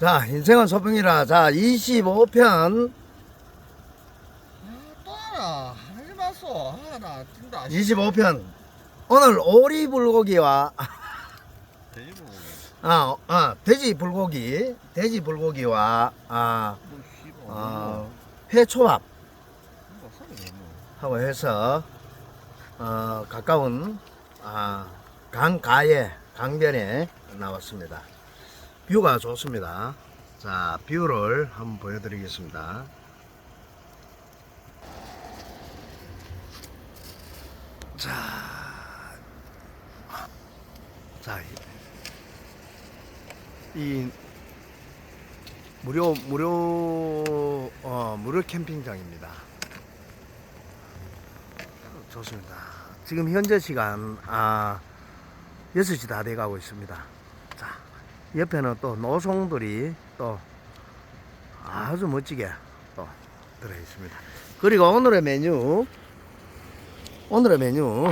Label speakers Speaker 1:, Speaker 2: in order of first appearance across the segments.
Speaker 1: 자, 인생은 소풍이라. 자, 25편,
Speaker 2: 아, 또 하나 하지 마소 하나 뛴다
Speaker 1: 25편. 오늘 오리 불고기와, 아, 아, 돼지 불고기, 돼지 불고기와, 아,
Speaker 2: 뭐 씨발
Speaker 1: 어, 회초밥
Speaker 2: 뭐 너무
Speaker 1: 하고 해서, 어, 가까운, 아, 강가에, 강변에 나왔습니다. 뷰가 좋습니다. 자, 뷰를 한번 보여드리겠습니다. 자, 자, 이, 이 무료 무료 어 무료 캠핑장입니다. 좋습니다. 지금 현재 시간 아 6시 다 돼가고 있습니다. 자, 옆에는 또 노송들이 또 아주 멋지게 또 들어 있습니다. 그리고 오늘의 메뉴 오늘의 메뉴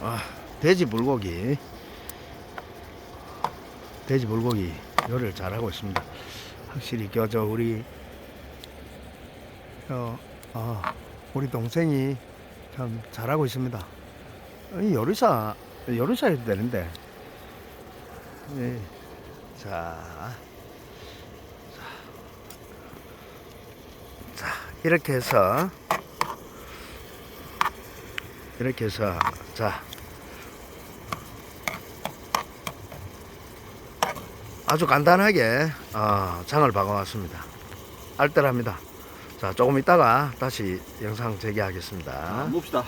Speaker 1: 아, 돼지 불고기 돼지 불고기 요리를 잘하고 있습니다. 확실히 그저 우리 어, 아, 우리 동생이 참 잘하고 있습니다. 이 요리사 요리사 해도 되는데. 예. 자, 자, 자 이렇게 해서 이렇게 해서 자 아주 간단하게 어, 장을 박아왔습니다. 알뜰합니다. 자 조금 있다가 다시 영상 재개하겠습니다.
Speaker 2: 봅시다